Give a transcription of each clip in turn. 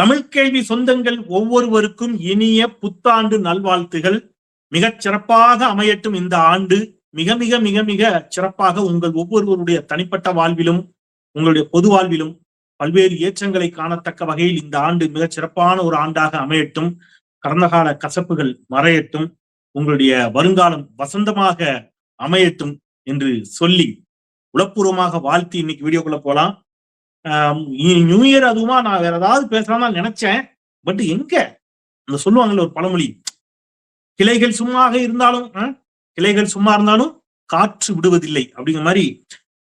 தமிழ் கேள்வி சொந்தங்கள் ஒவ்வொருவருக்கும் இனிய புத்தாண்டு நல்வாழ்த்துகள். மிகச் சிறப்பாக அமையட்டும் இந்த ஆண்டு. மிக மிக மிக மிக சிறப்பாக உங்கள் ஒவ்வொருவருடைய தனிப்பட்ட வாழ்விலும் உங்களுடைய பொது வாழ்விலும் பல்வேறு ஏற்றங்களை காணத்தக்க வகையில் இந்த ஆண்டு மிகச் சிறப்பான ஒரு ஆண்டாக அமையட்டும். கடந்த கால கசப்புகள் மறையட்டும். உங்களுடைய வருங்காலம் வசந்தமாக அமையட்டும் என்று சொல்லி உளப்பூர்வமாக வாழ்த்தி இன்னைக்கு வீடியோக்குள்ள போலாம். நியூ இயர் அதுவுமா நான் வேற ஏதாவது பேசலாம்னு தான் நினைச்சேன். பட் எங்க? அந்த சொல்லுவாங்கல்ல ஒரு பழமொழி. கிளைகள் சும்மாக இருந்தாலும் ஆஹ், கிளைகள் சும்மா இருந்தாலும் காற்று விடுவதில்லை அப்படிங்கிற மாதிரி.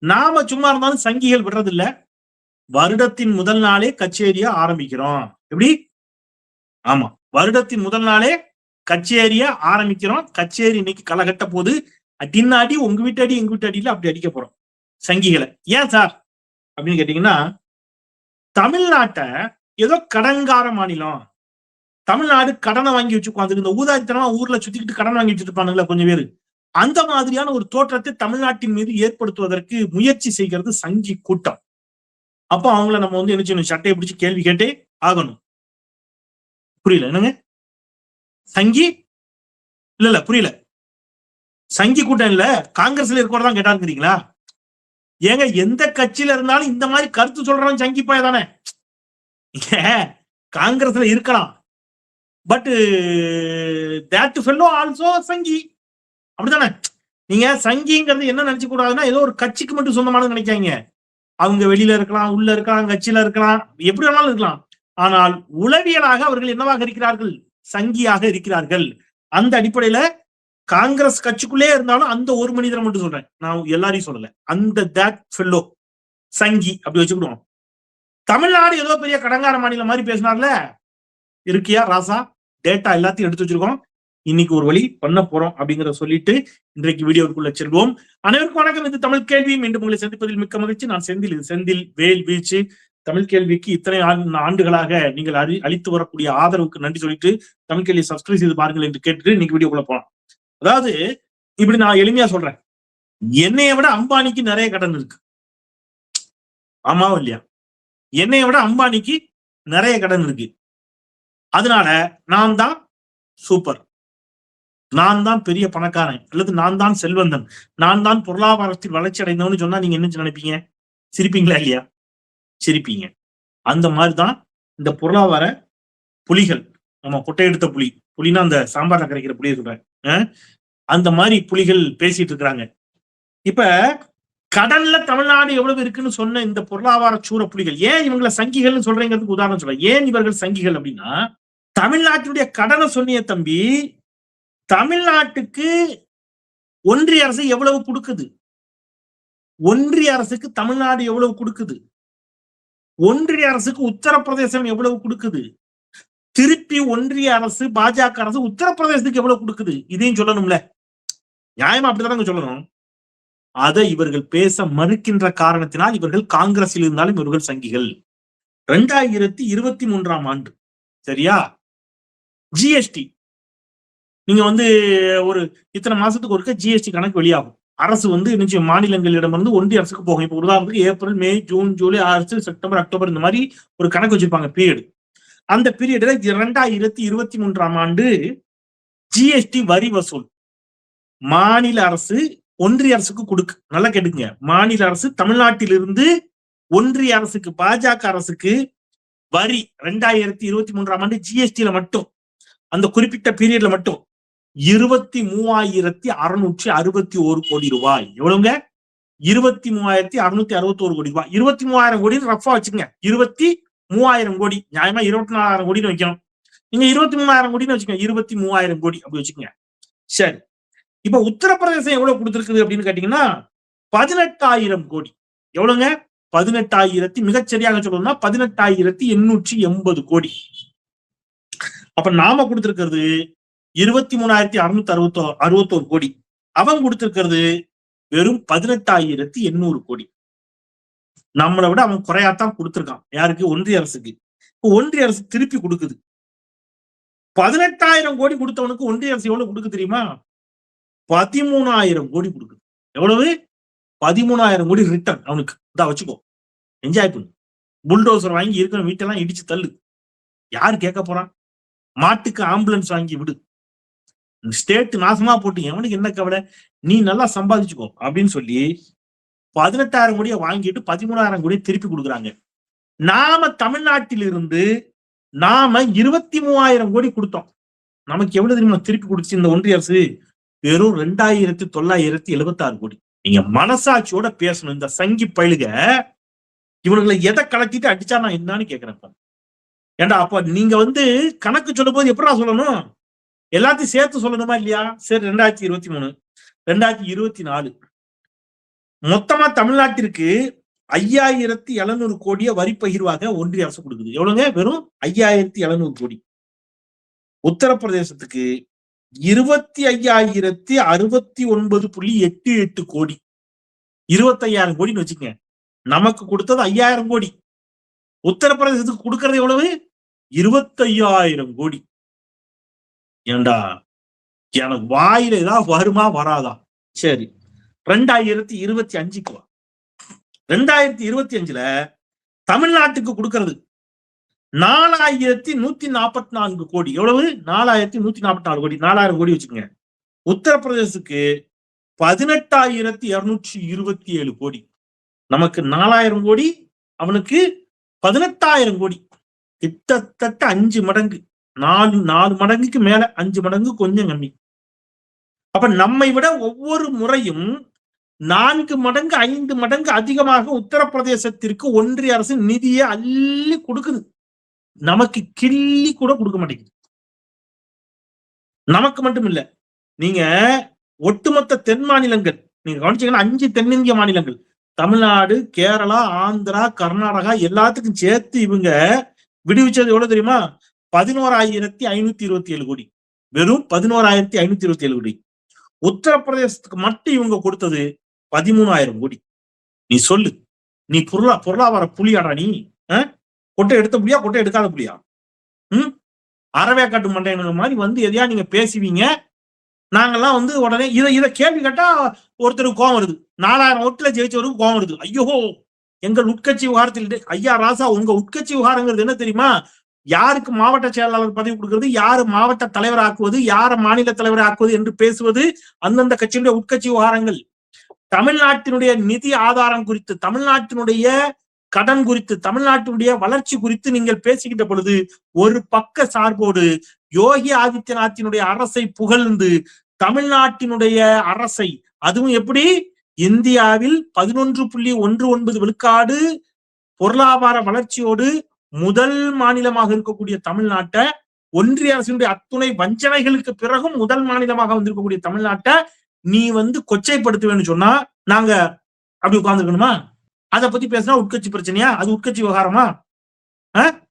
நாம சும்மா இருந்தாலும் சங்கிகள் விடுறதில்ல. வருடத்தின் முதல் நாளே கச்சேரியா ஆரம்பிக்கிறோம். எப்படி? ஆமா வருடத்தின் முதல் நாளே கச்சேரியா ஆரம்பிக்கிறோம். கச்சேரி இன்னைக்கு களை கட்ட போது அடின்னாடி உங்க வீட்டு அடி எங்க வீட்டு அடியில அப்படி அடிக்க போறோம். சங்கிகளை. ஏன் சார்? அப்படின்னு கேட்டீங்கன்னா தமிழ்நாட்டை ஏதோ கடன்கார மாநிலம். தமிழ்நாடு கடனை வாங்கி வச்சு உட்காந்து இந்த ஊதாரித்தனமா ஊர்ல சுத்திக்கிட்டு கடன் வாங்கி வச்சுட்டு இருப்பானுங்களா கொஞ்சம் பேரு. அந்த மாதிரியான ஒரு தோற்றத்தை தமிழ்நாட்டின் மீது ஏற்படுத்துவதற்கு முயற்சி செய்கிறது சங்கி கூட்டம். அப்போ அவங்கள நம்ம வந்து என்ன செய்யணும்? சட்டையை பிடிச்சி கேள்வி கேட்டே ஆகணும். புரியல? என்னங்க? சங்கி? இல்ல இல்ல புரியல. சங்கி கூட்டம் இல்ல. காங்கிரஸ்ல இருக்கிறதான் கேட்டாருங்கிறீங்களா? ஏங்க எந்த கட்சியில இருந்தாலும் இந்த மாதிரி கருத்து சொல்றவன் சங்கி தானே? காங்கிரஸ்ல இருக்கலாம். பட் தேட் ஃபெல்லோ ஆல்சோ சங்கி. அப்படிதானே நீங்க சங்கிங்கிறது என்ன நினைச்சு கூடாதுன்னா ஏதோ ஒரு கட்சிக்கு மட்டும் சொந்தமானது நினைக்காங்க அவங்க வெளியில இருக்கலாம் உள்ள இருக்கலாம் கட்சியில இருக்கலாம் எப்படி வேணாலும் இருக்கலாம். ஆனால் உளவியலாக அவர்கள் என்னவாக இருக்கிறார்கள்? சங்கியாக இருக்கிறார்கள். அந்த அடிப்படையில காங்கிரஸ் கட்சிக்குள்ளே இருந்தாலும் அந்த ஒரு மனிதரை மட்டும் சொல்றேன். நான் எல்லாரையும் சொல்லல. அந்த தேட் ஃபெல்லோ சங்கி அப்படி வச்சுக்கிடுவோம். தமிழ்நாடு ஏதோ பெரிய கடங்கார மாநிலம் மாதிரி பேசினார்ல? இருக்கியா ராசா? டேட்டா எல்லாத்தையும் எடுத்து வச்சிருக்கோம். இன்னைக்கு ஒரு வழி பண்ண போறோம் அப்படிங்கிறத சொல்லிட்டு இன்றைக்கு வீடியோக்குள்ள செல்வோம். அனைவருக்கும் வணக்கம். இது தமிழ் கேள்வி. மீண்டும் உங்களை சந்திப்பதில் மிக்க மகிழ்ச்சி. நான் செந்தில். இது செந்தில் வேல் வீச்சு தமிழ் கேள்விக்கு இத்தனை ஆண்டு- ஆண்டுகளாக நீங்கள் அழி அளித்து வரக்கூடிய ஆதரவுக்கு நன்றி சொல்லிட்டு தமிழ் கேள்வி சப்ஸ்கிரைப் செய்து பாருங்கள் என்று கேட்டுட்டு இன்னைக்கு வீடியோக்குள்ள போலாம். அதாவது இப்படி நான் எளிமையா சொல்றேன். என்னைய விட அம்பானிக்கு நிறைய கடன் இருக்கு. ஆமாவும் இல்லையா? என்னைய விட அம்பானிக்கு நிறைய கடன் இருக்கு. அதனால நான் தான் சூப்பர் நான் தான் பெரிய பணக்காரன் அல்லது நான் தான் செல்வந்தன். நான் தான் பொருளாதாரத்தில் வளர்ச்சி அடைந்தவன்னு சொன்னா நீங்க என்ன நினைப்பீங்க? சிரிப்பீங்களா இல்லையா? சிரிப்பீங்க. அந்த மாதிரிதான் இந்த பொருளாதார புலிகள். நம்ம கொட்டை எடுத்த புலி. புலினா அந்த சாம்பார்ல கரைக்கிற புளியை சொல்றேன் அந்த மாதிரி புலிகள் பேசிட்டு இருக்கிறாங்க. இப்ப கடல்ல தமிழ்நாடு எவ்வளவு இருக்குன்னு சொன்ன இந்த பொருளாதார சூற புலிகள் ஏன் இவங்களை சங்கிகள்னு சொல்றீங்கிறதுக்கு உதாரணம் சொல்றேன். ஏன் இவர்கள் சங்கிகள் அப்படின்னா தமிழ்நாட்டினுடைய கடனை சொன்னிய தம்பி தமிழ்நாட்டுக்கு ஒன்றிய அரசு எவ்வளவு கொடுக்குது? ஒன்றிய அரசுக்கு தமிழ்நாடு எவ்வளவு கொடுக்குது? ஒன்றிய அரசுக்கு உத்தரப்பிரதேசம் எவ்வளவு கொடுக்குது? திருப்பி ஒன்றிய அரசு பாஜக அரசு உத்தரப்பிரதேசத்துக்கு எவ்வளவு கொடுக்குது? இதையும் சொல்லணும்ல. நியாயமா அப்படிதானங்க சொல்லணும்? அதை இவர்கள் பேச மறுக்கின்ற காரணத்தினால் இவர்கள் காங்கிரஸில் இருந்தாலும் இவர்கள் சங்கிகள். ரெண்டாயிரத்தி இருபத்தி மூன்றாம் ஆண்டு. சரியா? ஜிஎஸ்டி நீங்க வந்து ஒரு இத்தனை மாசத்துக்கு ஒருக்க ஜிஎஸ்டி கணக்கு வெளியாகும். அரசு வந்து நிச்சயம் மாநிலங்களிடமிருந்து ஒன்றிய அரசுக்கு போகும். இப்போ உதாரணத்துக்கு April May June July August September October இந்த மாதிரி ஒரு கணக்கு வச்சிருப்பாங்க பீரியட் அந்த பீரியட்ல இரண்டாயிரத்தி இருபத்தி மூன்றாம் ஆண்டு ஜிஎஸ்டி வரி வசூல். மாநில அரசு ஒன்றிய அரசுக்கு கொடுக்கு. நல்லா கேட்டுங்க மாநில அரசு தமிழ்நாட்டிலிருந்து ஒன்றிய அரசுக்கு பாஜக அரசுக்கு வரி ரெண்டாயிரத்தி இருபத்தி மூன்றாம் ஆண்டு ஜிஎஸ்டியில மட்டும். அந்த குறிப்பிட்ட பீரியட்ல மட்டும். இருபத்தி மூவாயிரத்தி அறுநூற்றி அறுபத்தி ஒரு கோடி ரூபாய். எவ்வளவுங்க? இருபத்தி மூவாயிரத்தி அறுநூத்தி அறுபத்தி ஒரு கோடி ரூபாய். இருபத்தி மூவாயிரம் கோடி ரஃபா வச்சுங்க இருபத்தி மூவாயிரம் கோடி நியாயமா இருபத்தி நாலாயிரம் கோடின்னு வைக்கணும். நீங்க இருபத்தி மூணாயிரம் கோடின்னு வச்சுக்கோங்க. இருபத்தி மூவாயிரம் கோடி அப்படி வச்சுக்கோங்க. சரி. இப்ப உத்தரப்பிரதேசம் எவ்வளவு கொடுத்துருக்குது அப்படின்னு கேட்டீங்கன்னா பதினெட்டாயிரம் கோடி. எவ்வளவுங்க? பதினெட்டாயிரத்தி மிகச்சரியாக சொல்லணும்னா பதினெட்டாயிரத்தி எண்ணூற்றி எண்பது கோடி. அப்ப நாம கொடுத்திருக்கிறது இருபத்தி மூணாயிரத்தி அறுநூத்தி அறுபத்தோ அறுபத்தோரு கோடி. அவன் கொடுத்திருக்கிறது வெறும் பதினெட்டாயிரத்தி எண்ணூறு கோடி. நம்மளை விட அவன் குறையாத்தான் கொடுத்துருக்கான். யாருக்கு? ஒன்றிய அரசுக்கு. ஒன்றிய அரசு திருப்பி கொடுக்குது. பதினெட்டாயிரம் கோடி கொடுத்தவனுக்கு ஒன்றிய அரசு எவ்வளவு கொடுக்கு தெரியுமா? பதிமூணாயிரம் கோடி கொடுக்குது. எவ்வளவு? பதிமூணாயிரம் கோடி ரிட்டர்ன் அவனுக்கு. இதா வச்சுக்கோ. என்ஜாய் பண்ணு. புல்டோசர் வாங்கி இருக்கிற வீட்டெல்லாம் இடிச்சு தள்ளு. யாரு கேட்க போறான் மாட்டுக்கு ஆம்புலன்ஸ் வாங்கி விடு. ஸ்டேட் நாசமா போட்டு எவனுக்கு என்ன கவலை? நீ நல்லா சம்பாதிச்சுக்கோ. அப்படின்னு சொல்லி பதினெட்டாயிரம் கோடியை வாங்கிட்டு பதிமூணாயிரம் கோடியை திருப்பி கொடுக்குறாங்க. நாம தமிழ்நாட்டிலிருந்து நாம இருபத்தி மூவாயிரம் கோடி கொடுத்தோம். நமக்கு எவ்வளவு தெரியுமா? திருப்பி கொடுத்து இந்த ஒன்றிய அரசு? வெறும் ரெண்டாயிரத்தி தொள்ளாயிரத்தி எழுபத்தி ஆறு கோடி. நீங்க மனசாட்சியோட பேசணும். இந்த சங்கி பழுக இவர்களை எதை கலக்கிட்டு அடிச்சா நான் என்னன்னு கேக்குறேன் ஏண்டா அப்ப நீங்க வந்து கணக்கு சொல்லும் போது எப்படா சொல்லணும்? எல்லாத்தையும் சேர்த்து சொல்லணுமா இல்லையா? சரி ரெண்டாயிரத்தி இருபத்தி மூணு. ரெண்டாயிரத்தி இருபத்தி நாலு. மொத்தமா தமிழ்நாட்டிற்கு ஐயாயிரத்தி எழுநூறு கோடியை வரி பகிர்வாக ஒன்றிய அரசு கொடுக்குது. எவ்வளவுங்க வெறும் ஐயாயிரத்தி எழுநூறு கோடி. உத்தரப்பிரதேசத்துக்கு இருபத்தி ஐயாயிரத்தி அறுபத்தி ஒன்பது புள்ளி எட்டு எட்டு கோடி. இருபத்தையாயிரம் கோடின்னு வச்சுக்கங்க. நமக்கு கொடுத்தது ஐயாயிரம் கோடி. உத்தரப்பிரதேசத்துக்கு கொடுக்கறது எவ்வளவு? இருபத்தையாயிரம் கோடி. ஏண்டா? எனக்கு வாயில ஏதாவது வருமா? வராதா? சரி. ரெண்டாயிரத்தி இருபத்தி அஞ்சுக்கு வா. ரெண்டாயிரத்தி இருபத்தி அஞ்சுல தமிழ்நாட்டுக்கு கொடுக்கறது நாலாயிரத்தி நூத்தி நாற்பத்தி நான்கு கோடி. எவ்வளவு? நாலாயிரத்தி நூத்தி நாற்பத்தி நாலு கோடி. நாலாயிரம் கோடி வச்சுக்கோங்க. உத்தரப்பிரதேசுக்கு பதினெட்டாயிரத்தி இருநூற்றி இருபத்தி ஏழு கோடி. நமக்கு நாலாயிரம் கோடி அவனுக்கு பதினெட்டாயிரம் கோடி. கிட்டத்தட்ட அஞ்சு மடங்கு. நாலு நாலு மடங்குக்கு மேல அஞ்சு மடங்கு கொஞ்சம் கம்மி. அப்ப நம்மை விட ஒவ்வொரு முறையும் நான்கு மடங்கு ஐந்து மடங்கு அதிகமாக உத்தரப்பிரதேசத்திற்கு ஒன்றிய அரசு நிதியை அள்ளி கொடுக்குது. நமக்கு கிள்ளி கூட கொடுக்க மாட்டேங்குது. நமக்கு மட்டும் இல்ல நீங்க ஒட்டுமொத்த தென் மாநிலங்கள் நீங்க கவனிச்சீங்கன்னா அஞ்சு தென்னிந்திய மாநிலங்கள் தமிழ்நாடு கேரளா ஆந்திரா கர்நாடகா எல்லாத்துக்கும் சேர்த்து இவங்க விடுவிச்சது எவ்வளவு தெரியுமா? பதினோராயிரத்தி ஐநூத்தி இருபத்தி ஏழு கோடி. வெறும் பதினோராயிரத்தி ஐநூத்தி இருபத்தி ஏழு கோடி. உத்தரப்பிரதேசத்துக்கு மட்டும் இவங்க கொடுத்தது பதிமூணாயிரம் கோடி. நீ சொல்லு. நீ பொருளா பொருளாதார புலியாடா நீ. கொட்டை எடுத்த புலியா கொட்டை எடுக்காத புலியா? ம்? அறவேக்காட்டு மண்டைங்கிற மாதிரி வந்து எதையா நீங்க பேசுவீங்க? நாங்கெல்லாம் வந்து உடனே இதை இதை கேள்வி கேட்டா ஒருத்தருக்கு கோவம் வருது. நாலாயிரம் ஓட்டுல ஜெயிச்சவருக்கு கோவம் வருது. ஐயோ எங்கள் உட்கட்சி விவகாரத்தில் ஐயா ராசா உங்க உட்கட்சி விவகாரங்கிறது என்ன தெரியுமா? யாருக்கு மாவட்ட செயலாளர் பதவி கொடுக்கிறது யாரு மாவட்ட தலைவர் ஆக்குவது யார மாநில தலைவர் ஆக்குவது என்று பேசுவது அந்தந்த கட்சியினுடைய உட்கட்சி விவகாரங்கள். தமிழ்நாட்டினுடைய நிதி ஆதாரம் குறித்து தமிழ்நாட்டினுடைய கடன் குறித்து தமிழ்நாட்டினுடைய வளர்ச்சி குறித்து நீங்கள் பேசுகின்ற பொழுது ஒரு பக்க சார்போடு யோகி ஆதித்யநாத்தினுடைய அரசை புகழ்ந்து தமிழ்நாட்டினுடைய அரசை அதுவும் எப்படி? இந்தியாவில் பதினொன்று புள்ளி ஒன்று ஒன்பது விழுக்காடு பொருளாதார வளர்ச்சியோடு முதல் மாநிலமாக இருக்கக்கூடிய தமிழ்நாட்டை ஒன்றிய அரசினுடைய அத்துணை வஞ்சனைகளுக்கு பிறகும் முதல் மாநிலமாக வந்திருக்கக்கூடிய தமிழ்நாட்டை நீ வந்து கொச்சைப்படுத்துவேன்னு சொன்னா நாங்க அப்படி உட்கார்ந்துருக்கணுமா? அதை பத்தி பேசினா உட்கட்சி பிரச்சனையா? அது உட்கட்சி விவகாரமா? அஹ்?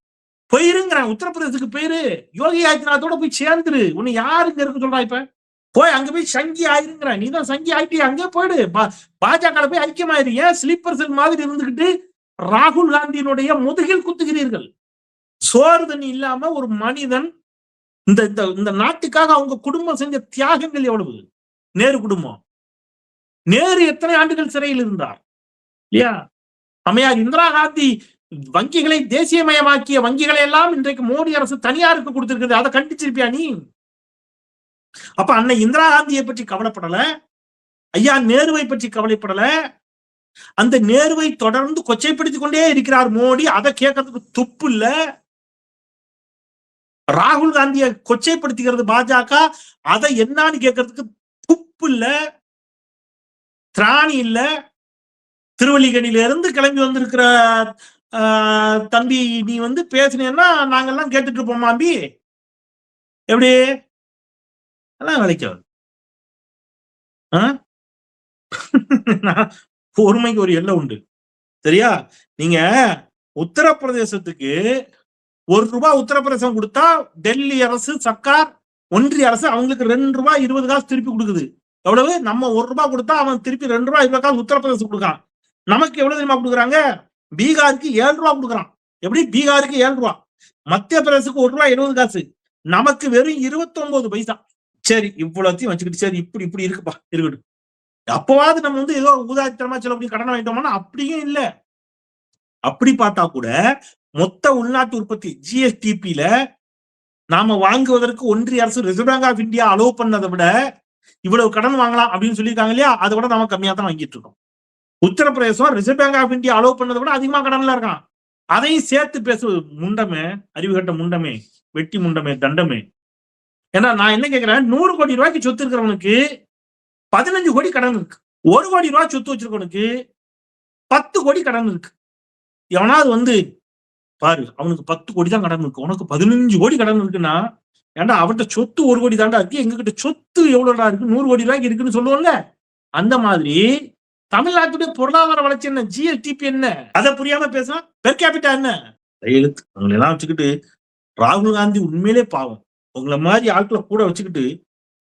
போயிருங்கிறேன் உத்தரப்பிரதேசத்துக்கு போயிரு யோகி ஆதித்யநாத்தோட போய் சேர்ந்துரு. உன்னை யாரு இங்க இருக்கு சொல்றா இப்ப? போய் அங்க போய் சங்கி ஆயிருங்கிற. நீ தான் சங்கி ஆயிட்டி அங்கே போயிடு. பா- பாஜக போய் ஐக்கியமாயிரு. ஏன் ஸ்லீப்பர் செல் மாதிரி இருந்துகிட்டு ராகுல் காந்தியினுடைய முதுகில் குத்துகிறீர்கள்? சோறு தண்ணி இல்லாம ஒரு மனிதன் இந்த இந்த இந்த நாட்டுக்காக அவங்க குடும்பம் செஞ்ச தியாகங்கள் எவ்வளவு? நேரு குடும்பம். நேரு எத்தனை ஆண்டுகள் சிறையில் இருந்தார்? இல்லையா? அம்மையார் இந்திரா காந்தி வங்கிகளை தேசியமயமாக்கிய வங்கிகளை எல்லாம் இன்றைக்கு மோடி அரசு தனியாருக்கு கொடுத்திருக்கிறது. அதை கண்டிச்சிருப்பியா நீ? அப்ப அன்னை இந்திரா காந்தியை பற்றி கவலைப்படல? ஐயா நேருவை பற்றி கவலைப்படல? அந்த நேருவை தொடர்ந்து கொச்சைப்படுத்திக் கொண்டே இருக்கிறார் மோடி. அதை கேட்கறதுக்கு துப்பு இல்ல. ராகுல் காந்தியை கொச்சைப்படுத்துகிறது பாஜக. அதை என்னன்னு கேட்கறதுக்கு உப்பு இல்ல திராணி இல்ல திருவள்ளிக்கணில இருந்து கிளம்பி வந்திருக்கிற ஆஹ், தம்பி நீ வந்து பேசினேன்னா நாங்கெல்லாம் கேட்டுட்டு இருப்போம் மாம்பி எப்படி? எல்லாம் வேலைக்கு பொறுமைக்கு ஒரு எல்லை உண்டு. சரியா? நீங்க உத்தரப்பிரதேசத்துக்கு ஒரு ரூபாய் உத்தரப்பிரதேசம் கொடுத்தா டெல்லி அரசு சர்க்கார் ஒன்றிய அரசு அவங்களுக்கு ரெண்டு ரூபாய் இருபது காசு திருப்பி கொடுக்குது. எவ்வளவு? நம்ம ஒரு ரூபாய் கொடுத்தா அவன் திருப்பி ரெண்டு ரூபாய் இருபது காசு உத்தரப்பிரதேசம் கொடுக்கான் நமக்கு எவ்வளவு தெரியுமா கொடுக்குறாங்க? பீகாருக்கு ஏழு ரூபா கொடுக்குறான். எப்படி? பீகாருக்கு ஏழு ரூபா. மத்திய பிரதேசத்துக்கு ஒரு ரூபாய் எழுபது காசு. நமக்கு வெறும் இருபத்தி ஒன்பது பைசா. சரி இவ்வளோத்தையும் வச்சுக்கிட்டு சரி இப்படி இப்படி இருக்குப்பா இருக்கட்டும். அப்பவாவது நம்ம வந்து ஏதோ ஊதாரித்தனமா சில அப்படி கடன் வாங்கிட்டோம்னா அப்படியும் இல்ல. அப்படி பார்த்தா கூட மொத்த உள்நாட்டு உற்பத்தி ஜிஎஸ்டிபில நாம வாங்குவதற்கு ஒன்றிய அரசு Reserve Bank of India allow பண்ணதை விட இவ்வளவு கடன் வாங்கலாம் அப்படின்னு சொல்லியிருக்காங்க இல்லையா? அதை விட நாம கம்மியா தான் வாங்கிட்டு இருக்கோம். Uttar Pradesh Reserve Bank of India allow பண்ணதை விட அதிகமா கடன்ல இருக்கான். அதையும் சேர்த்து பேசுவது முண்டமே அறிவுகட்ட முண்டமே வெட்டி முண்டமே தண்டமே. ஏன்னா நான் என்ன கேக்குறேன் நூறு கோடி ரூபாய்க்கு சொத்து இருக்கிறவனுக்கு பதினஞ்சு கோடி கடன் இருக்கு. ஒரு கோடி ரூபாய் சொத்து வச்சிருக்கவனுக்கு பத்து கோடி கடன் இருக்கு. எவனாவது வந்து பாரு அவனுக்கு பத்து கோடி தான் கடன் இருக்கு. உனக்கு பதினஞ்சு கோடி கடன் இருக்குன்னா ஏன்டா அவன்கிட்ட சொத்து ஒரு கோடி தாண்டா இருக்கு? எங்ககிட்ட சொத்து எவ்வளவுடா இருக்கு? நூறு கோடி ரூபாய்க்கு இருக்குன்னு சொல்லுவோம்ல. அந்த மாதிரி தமிழ்நாட்டுடைய பொருளாதார வளர்ச்சி என்ன? ஜிஎஸ்டிபி என்ன? அதை புரியாம பேசினா பெர் கேபிட்டா என்ன? கையெழுத்து. அவங்களை எல்லாம் வச்சுக்கிட்டு ராகுல் காந்தி உண்மையிலே பாவம். உங்களை மாதிரி ஆட்களை கூட வச்சுக்கிட்டு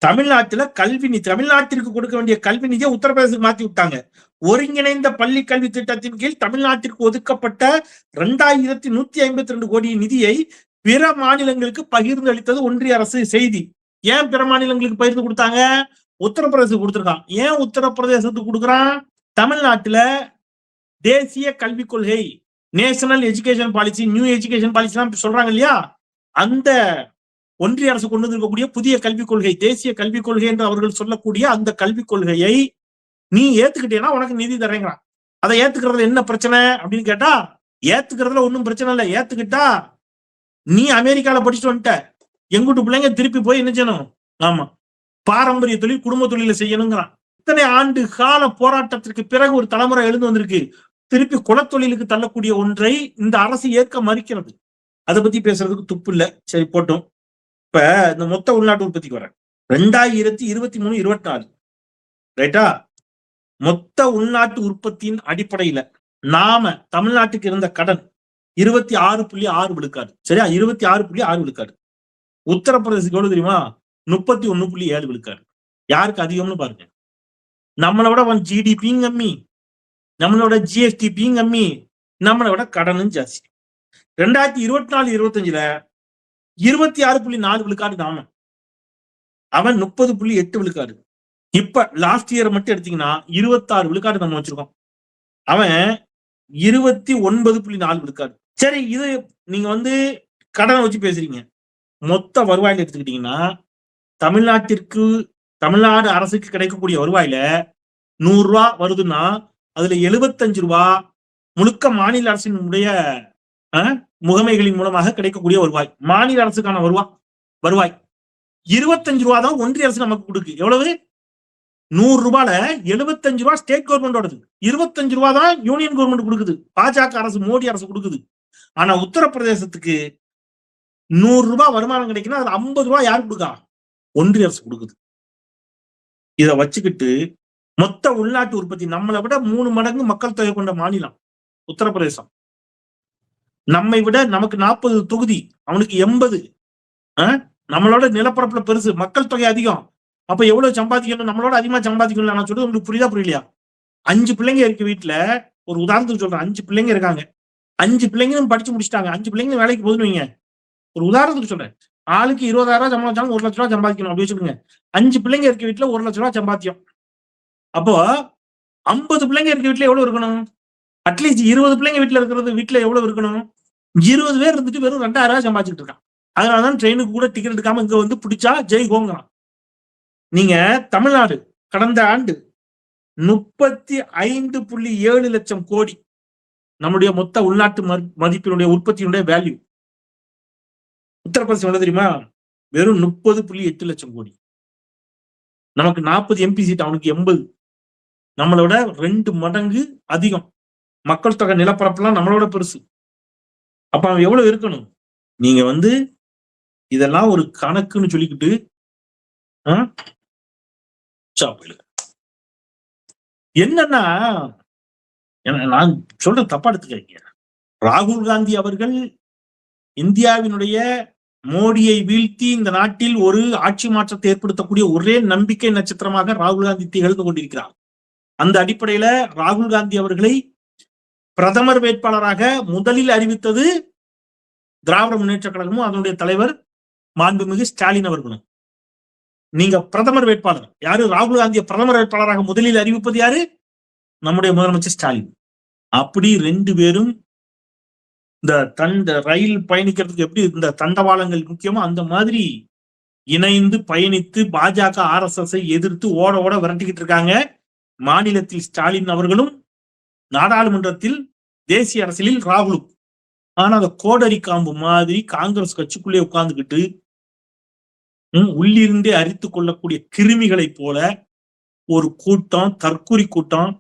தமிழ்நாட்டுல கல்வி நிதி தமிழ்நாட்டிற்கு கொடுக்க வேண்டிய கல்வி நிதியை உத்தரப்பிரதேசத்துக்கு மாத்தி விட்டாங்க. ஒருங்கிணைந்த பள்ளி கல்வி திட்டத்தின் கீழ் தமிழ்நாட்டிற்கு ஒதுக்கப்பட்ட இரண்டாயிரத்தி நூத்தி ஐம்பத்தி ரெண்டு கோடி நிதியை பிற மாநிலங்களுக்கு பகிர்ந்து அளித்தது ஒன்றிய அரசு செய்தி. ஏன் பிற மாநிலங்களுக்கு பகிர்ந்து கொடுத்தாங்க? உத்தரப்பிரதேசத்துக்கு கொடுத்துருக்கான். ஏன் உத்தரப்பிரதேசத்துக்கு கொடுக்குறான்? தமிழ்நாட்டுல தேசிய கல்விக் கொள்கை national education policy new education policy எல்லாம் சொல்றாங்க இல்லையா? அந்த ஒன்றிய அரசு கொண்டு வந்திருக்கக்கூடிய புதிய கல்விக் கொள்கை தேசிய கல்விக் கொள்கை என்று அவர்கள் சொல்லக்கூடிய அந்த கல்விக் கொள்கையை நீ ஏத்துக்கிட்டேன்னா உனக்கு நிதி தரேங்கிறான். அதை ஏத்துக்கிறது என்ன பிரச்சனை அப்படின்னு கேட்டா ஏத்துக்கிறதுல ஒன்றும் பிரச்சனை இல்லை. ஏத்துக்கிட்டா நீ அமெரிக்கால படிச்சுட்டு வந்துட்ட. எங்கிட்டு பிள்ளைங்க திருப்பி போய் என்ன செய்யணும்? ஆமா. பாரம்பரிய தொழில் குடும்ப தொழில செய்யணுங்கிறான். இத்தனை ஆண்டு கால போராட்டத்திற்கு பிறகு ஒரு தலைமுறை எழுந்து வந்திருக்கு. திருப்பி குலத்தொழிலுக்கு தள்ளக்கூடிய ஒன்றை இந்த அரசு ஏற்க மறுக்கிறது. அதை பத்தி பேசுறதுக்கு துப்பு இல்லை. சரி போட்டோம். இப்ப இந்த மொத்த உள்நாட்டு உற்பத்திக்கு வரேன். ரெண்டாயிரத்தி இருபத்தி மூணு இருபத்தி நாலு. ரைட்டா? மொத்த உள்நாட்டு உற்பத்தியின் அடிப்படையில நாம தமிழ்நாட்டுக்கு இருந்த கடன் இருபத்தி ஆறு புள்ளி ஆறு விழுக்காடு. சரியா? இருபத்தி ஆறு புள்ளி ஆறு விழுக்காடு. உத்தரப்பிரதேசத்துக்கு எவ்வளவு தெரியுமா? முப்பத்தி ஒண்ணு புள்ளி ஏழு விழுக்காடு. யாருக்கு அதிகம்னு பாருங்க. நம்மளை விட ஜிடிபியும் கம்மி. நம்மளோட ஜிஎஸ்டிபியும் கம்மி. நம்மளை விட கடனும் ஜாஸ்தி. ரெண்டாயிரத்தி இருபத்தி நாலு இருபத்தஞ்சுல இருபத்தி ஆறு புள்ளி நாலு விழுக்காடு நாம அவன். முப்பது புள்ளி எட்டு விழுக்காடு. இப்ப லாஸ்ட் இயர் மட்டும் எடுத்தீங்கன்னா இருபத்தாறு விழுக்காடு நம்ம வச்சிருக்கோம். அவன் இருபத்தி ஒன்பது புள்ளி நாலு விழுக்காடு. சரி இது நீங்க வந்து கடனை வச்சு பேசுறீங்க. மொத்த வருவாயில எடுத்துக்கிட்டீங்கன்னா தமிழ்நாட்டிற்கு தமிழ்நாடு அரசுக்கு கிடைக்கக்கூடிய வருவாயில நூறு ரூபா வருதுன்னா அதுல எழுபத்தஞ்சு ரூபா முழுக்க மாநில அரசினுடைய முகமைகளின் மூலமாக கிடைக்கக்கூடிய வருவாய். மாநில அரசுக்கான வருவாய் வருவாய். இருபத்தஞ்சு ரூபா தான் ஒன்றிய அரசு நமக்கு கொடுக்கு. எவ்வளவு? நூறு ரூபாயில எழுபத்தஞ்சு ரூபா ஸ்டேட் கவர்மெண்டோடது. இருபத்தஞ்சு ரூபா தான் யூனியன் கவர்மெண்ட் கொடுக்குது. பாஜக அரசு மோடி அரசு கொடுக்குது. ஆனா உத்தரப்பிரதேசத்துக்கு நூறு ரூபாய் வருமானம் கிடைக்குன்னா அது ஐம்பது ரூபாய் யார் கொடுக்கா? ஒன்றிய அரசு கொடுக்குது. இத வச்சுக்கிட்டு மொத்த உள்நாட்டு உற்பத்தி நம்மளை விட மூணு மடங்கு மக்கள் தொகை கொண்ட மாநிலம் உத்தரப்பிரதேசம். நம்மை விட நமக்கு நாற்பது தொகுதி அவனுக்கு எண்பது. நம்மளோட நிலப்பரப்புல பெருசு மக்கள் தொகை அதிகம். அப்ப எவ்வளவு சம்பாதிக்கணும்? நம்மளோட அதிகமா சம்பாதிக்கணும் நான் சொல்றது உங்களுக்கு புரியுதா புரியலையா? அஞ்சு பிள்ளைங்க இருக்கு வீட்டுல ஒரு உதாரணத்துக்கு சொல்றேன். அஞ்சு பிள்ளைங்க இருக்காங்க. அஞ்சு பிள்ளைங்களும் படிச்சு முடிச்சிட்டாங்க. அஞ்சு பிள்ளைங்களும் வேலைக்கு போதுன்னு வைங்க. ஒரு உதாரணத்துக்கு சொல்றேன். ஆளுக்கு இருபதாயிரம் ரூபாய் சம்பளம் ஒரு லட்ச ரூபா சம்பாதிக்கணும். அப்படி வச்சுக்கோங்க. அஞ்சு பிள்ளைங்க இருக்க வீட்டுல ஒரு லட்ச ரூபா சம்பாத்தியம். அப்போ ஐம்பது பிள்ளைங்க இருக்க வீட்டுல எவ்வளவு இருக்கணும்? அட்லீஸ்ட் இருபது பிள்ளைங்க வீட்டுல இருக்கிறது வீட்டுல எவ்வளவு இருக்கணும்? இருபது பேர் இருந்துட்டு வெறும் ரெண்டாயிரம் ரூபாய் சம்பாதிச்சுட்டு இருக்கான். அதனாலதான் ட்ரெயினுக்கு கூட டிக்கெட் எடுக்காம இங்க வந்து பிடிச்சா ஜெய் ஹோங்கிறான் நீங்க தமிழ்நாடு கடந்த ஆண்டு முப்பத்தி ஐந்து புள்ளி ஏழு லட்சம் கோடி நம்முடைய மொத்த உள்நாட்டு மதிப்பினுடைய உற்பத்தியினுடைய வேல்யூ உத்தரப்பிரதேசம் என்ன தெரியுமா? வெறும் முப்பது புள்ளி எட்டு லட்சம் கோடி. நமக்கு நாற்பது எம்பி சீட் அவனுக்கு எண்பது. நம்மளோட ரெண்டு மடங்கு அதிகம். மக்கள் தொகை நிலப்பரப்புலாம் நம்மளோட பெருசு. அப்ப அவன் எவ்வளவு இருக்கணும்? நீங்க வந்து இதெல்லாம் ஒரு கணக்குன்னு சொல்லிக்கிட்டு என்னன்னா நான் சொல்ற தப்பா எடுத்துக்கிறீங்க ராகுல் காந்தி அவர்கள் இந்தியாவினுடைய மோடியை வீழ்த்தி இந்த நாட்டில் ஒரு ஆட்சி மாற்றத்தை ஏற்படுத்தக்கூடிய ஒரே நம்பிக்கை நட்சத்திரமாக ராகுல் காந்தி திகழ்ந்து கொண்டிருக்கிறார். அந்த அடிப்படையில ராகுல் காந்தி அவர்களை பிரதமர் வேட்பாளராக முதலில் அறிவித்தது திராவிட முன்னேற்ற கழகமும் அதனுடைய தலைவர் மாண்புமிகு ஸ்டாலின் அவர்களும். நீங்க பிரதமர் வேட்பாளர். யாரு? ராகுல் காந்திய பிரதமர் வேட்பாளராக முதலில் அறிவிப்பது யாரு? நம்முடைய முதலமைச்சர் ஸ்டாலின். அப்படி ரெண்டு பேரும் இந்த தண்ட ரயில் பயணிக்கிறதுக்கு எப்படி இந்த தண்டவாளங்கள் முக்கியமோ அந்த மாதிரி இணைந்து பயணித்து பாஜக ஆர் எஸ் எஸ் எதிர்த்து ஓட ஓட விரட்டிக்கிட்டு இருக்காங்க. மாநிலத்தில் ஸ்டாலின் அவர்களும் நாடாளுமன்றத்தில் தேசிய அரசியலில் ராகுலும். ஆனா அந்த கோடரி காம்பு மாதிரி காங்கிரஸ் கட்சிக்குள்ளே உட்கார்ந்துக்கிட்டு உள்ளிருந்தே அரித்து கொள்ளக்கூடிய கிருமிகளைப் போல ஒரு கூட்டம் தற்கொலை கூட்டம்.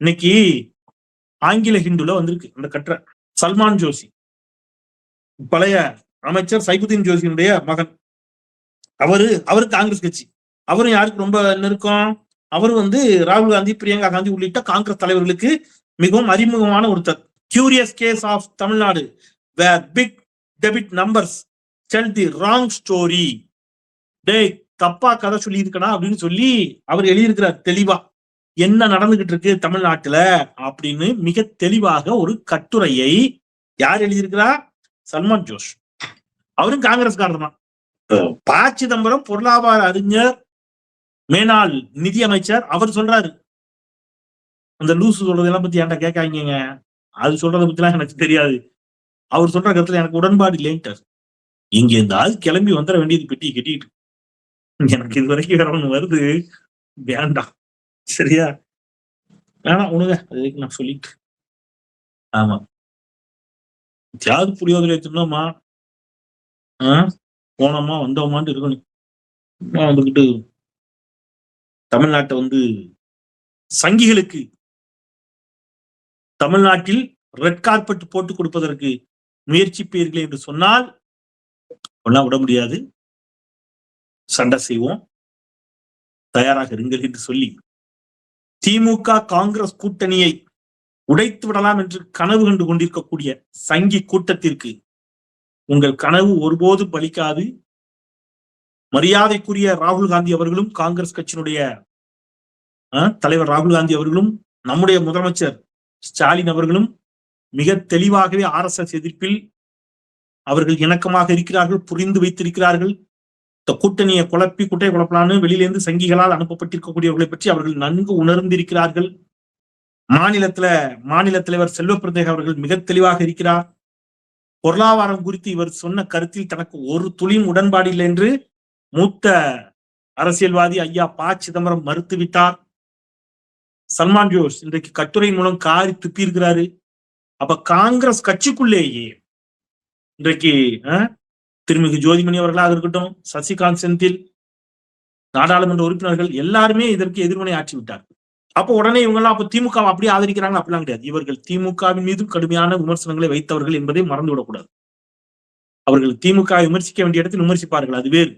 இன்னைக்கு ஆங்கில ஹிந்துல வந்திருக்கு அந்த கட்டுரை. சல்மான் ஜோஷி. பழைய அமைச்சர் சைபுதீன் ஜோஷியினுடைய மகன். அவரு அவரு காங்கிரஸ் கட்சி. அவரும் யாருக்கு ரொம்ப நெருக்கம்? அவர் வந்து ராகுல் காந்தி பிரியங்கா காந்தி உள்ளிட்ட காங்கிரஸ் தலைவர்களுக்கு மிகவும் அறிமுகமான ஒருத்தர். Curious case of Tamil Nadu where big debit numbers tell the wrong story டேய் தப்பா கதை சொல்லி இருக்கடா அப்படின்னு சொல்லி அவர் எழுதியிருக்கிறார் தெளிவா. என்ன நடந்துகிட்டு இருக்கு தமிழ்நாட்டுல அப்படின்னு மிக தெளிவாக ஒரு கட்டுரையை யார் எழுதியிருக்கிறா? சல்மான் ஜோஷ். அவரும் காங்கிரஸ்காரர் தான். ப. சிதம்பரம் பொருளாதார அறிஞர் மேனாள் நிதியமைச்சர் அவர் சொல்றாரு. அந்த லூசு சொல்றதெல்லாம் பத்தி என்கிட்ட கேட்காங்க அது சொல்றதை பத்தி எல்லாம் எனக்கு தெரியாது. அவர் சொல்ற கருத்துல எனக்கு உடன்பாடு இல்லைன்ட்டார் இங்க இந்த ஆள் கிளம்பி வந்துட வேண்டியது பெட்டி கட்டிட்டு எனக்கு இது வரைக்கும் வேற ஒண்ணு வருது. வேண்டாம். சரியா? வேணாம் அது அதுக்கு நான் சொல்லிட்டு ஆமா. தியாகு புரியோதரை தின்னோமா ஆஹ் போனோமா வந்தோமான்னு இருக்கணும். வந்துக்கிட்டு தமிழ்நாட்டை வந்து சங்கிகளுக்கு தமிழ்நாட்டில் ரெட் கார்பெட் போட்டு கொடுப்பதற்கு முயற்சிப்பீர்கள் என்று சொன்னால் ஒன்னா விட முடியாது. சண்டை செய்வோம். தயாராக இருங்கள் என்று சொல்லி திமுக காங்கிரஸ் கூட்டணியை உடைத்து விடலாம் என்று கனவு கண்டு கொண்டிருக்கக்கூடிய சங்கி கூட்டத்திற்கு உங்கள் கனவு ஒருபோதும் பலிக்காது. மரியாதைக்குரிய ராகுல் காந்தி அவர்களும் காங்கிரஸ் கட்சியினுடைய தலைவர் ராகுல் காந்தி அவர்களும் நம்முடைய முதலமைச்சர் ஸ்டாலின் அவர்களும் மிக தெளிவாகவே ஆர் எஸ் எஸ் எதிர்ப்பில் அவர்கள் இணக்கமாக இருக்கிறார்கள் புரிந்து வைத்திருக்கிறார்கள். இந்த கூட்டணியை குழப்பி குட்டை குழப்பலான்னு வெளியிலேருந்து சங்கிகளால் அனுப்பப்பட்டிருக்கக்கூடியவர்களை பற்றி அவர்கள் நன்கு உணர்ந்திருக்கிறார்கள். மாநிலத்துல மாநில தலைவர் செல்வ பிரதேக அவர்கள் மிக தெளிவாக இருக்கிறார். பொருளாதாரம் குறித்து இவர் சொன்ன கருத்தில் தனக்கு ஒரு துளியும் உடன்பாடு இல்லை என்று மூத்த அரசியல்வாதி ஐயா ப. சிதம்பரம் மறுத்துவிட்டார் சல்மான் ஜோஸ் இன்றைக்கு கட்டுரை மூலம் காரி துப்பியிருக்கிறாரு. அப்ப காங்கிரஸ் கட்சிக்குள்ளேயே இன்றைக்கு ஆஹ் திருமிகு ஜோதிமணி அவர்களாக இருக்கட்டும் சசிகாந்த் செந்தில் நாடாளுமன்ற உறுப்பினர்கள் எல்லாருமே இதற்கு எதிர்வினை ஆற்றி விட்டார்கள். அப்போ உடனே இவங்க எல்லாம் அப்ப திமுக அப்படி அப்படியே ஆதரிக்கிறாங்க அப்படிலாம் கிடையாது. இவர்கள் திமுகவின் மீதும் கடுமையான விமர்சனங்களை வைத்தவர்கள் என்பதை மறந்து விடக்கூடாது அவர்கள் திமுக விமர்சிக்க வேண்டிய இடத்தில் விமர்சிப்பார்கள் அது வேறு.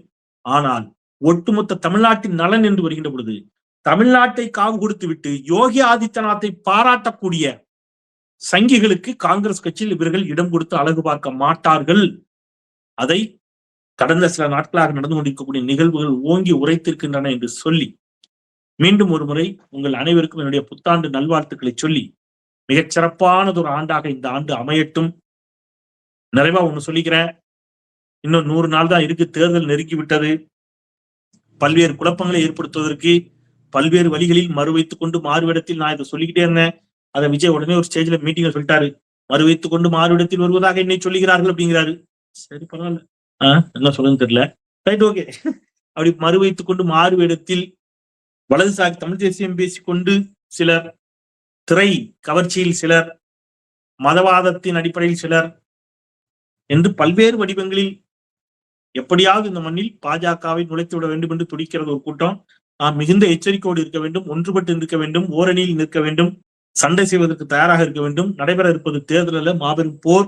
ஆனால் ஒட்டுமொத்த தமிழ்நாட்டின் நலன் என்று வருகின்ற பொழுது தமிழ்நாட்டை காவு கொடுத்து விட்டு யோகி ஆதித்யநாத்தை பாராட்டக்கூடிய சங்கிகளுக்கு காங்கிரஸ் கட்சியில் இவர்கள் இடம் கொடுத்து அழகு பார்க்க மாட்டார்கள். அதை கடந்த சில நாட்களாக நடந்து கொண்டிருக்கக்கூடிய நிகழ்வுகள் ஓங்கி உரைத்திருக்கின்றன என்று சொல்லி மீண்டும் ஒரு முறை உங்கள் அனைவருக்கும் என்னுடைய புத்தாண்டு நல்வாழ்த்துக்களை சொல்லி மிகச் சிறப்பானது ஒரு ஆண்டாக இந்த ஆண்டு அமையட்டும். நிறைவா ஒண்ணு சொல்லிக்கிறேன். இன்னும் நூறு நாள் தான் இருக்கு தேர்தல் நெருக்கி விட்டது பல்வேறு குழப்பங்களை ஏற்படுத்துவதற்கு பல்வேறு வழிகளில் மறுவைத்துக் கொண்டு மாறுவிடத்தில் நான் இதை சொல்லிக்கிட்டே இருந்தேன். அதை விஜய் உடனே ஒரு ஸ்டேஜ்ல மீட்டிங்ல சொல்லிட்டாரு. மறுவைத்துக் கொண்டு மாறுவிடத்தில் வருவதாக என்னை சொல்லுகிறார்கள் அப்படிங்கிறாரு. சரி பரவாயில்ல. ஆஹ் என்ன சொல்லுன்னு தெரியல. ரைட் ஓகே அப்படி மறு வைத்துக் கொண்டு மாறுவிடத்தில் வலதுசாரி தமிழ் தேசியம் பேசிக்கொண்டு சிலர் திரை கவர்ச்சியில் சிலர் மதவாதத்தின் அடிப்படையில் சிலர் என்று பல்வேறு வடிவங்களில் எப்படியாவது இந்த மண்ணில் பாஜகவை நுழைத்து விட வேண்டும் என்று துடிக்கிறது ஒரு கூட்டம். நாம் மிகுந்த எச்சரிக்கையோடு இருக்க வேண்டும் ஒன்றுபட்டு நிற்க வேண்டும் ஓரணியில் நிற்க வேண்டும் சண்டை செய்வதற்கு தயாராக இருக்க வேண்டும் நடைபெற இருப்பது தேர்தல் அல்ல மாபெரும் போர்.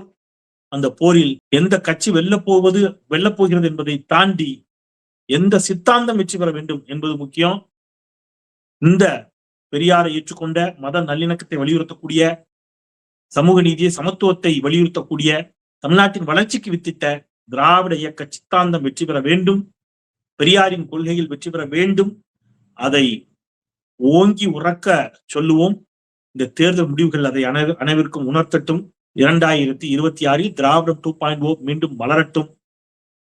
அந்த போரில் எந்த கட்சி வெல்ல போவது வெல்லப் போகிறது என்பதை தாண்டி எந்த சித்தாந்தம் வெற்றி பெற வேண்டும் என்பது முக்கியம். இந்த பெரியாரை ஏற்றுக்கொண்ட மத நல்லிணக்கத்தை வலியுறுத்தக்கூடிய சமூக நீதியை சமத்துவத்தை வலியுறுத்தக்கூடிய தமிழ்நாட்டின் வளர்ச்சிக்கு வித்திட்ட திராவிட இயக்க சித்தாந்தம் வெற்றி பெற வேண்டும். பெரியாரின் கொள்கையில் வெற்றி பெற வேண்டும். அதை ஓங்கி உறக்க சொல்லுவோம். இந்த தேர்தல் முடிவுகள் அதை அனை- அனைவருக்கும் உணர்த்தட்டும். இரண்டாயிரத்தி இருபத்தி ஆறில் திராவிடம் டூ பாயிண்ட் ஓ மீண்டும் வளரட்டும்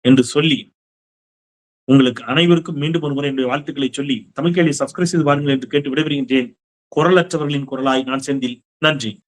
என்று சொல்லி உங்களுக்கு அனைவருக்கும் மீண்டும் ஒரு முறை என்னுடைய வாழ்த்துக்களை சொல்லி தமிழ் சப்ஸ்கிரைப் செய்து பாருங்கள் என்று கேட்டு விடைபெறுகின்றேன். குரலற்றவர்களின் குரலாய் நான் செந்தில். நன்றி.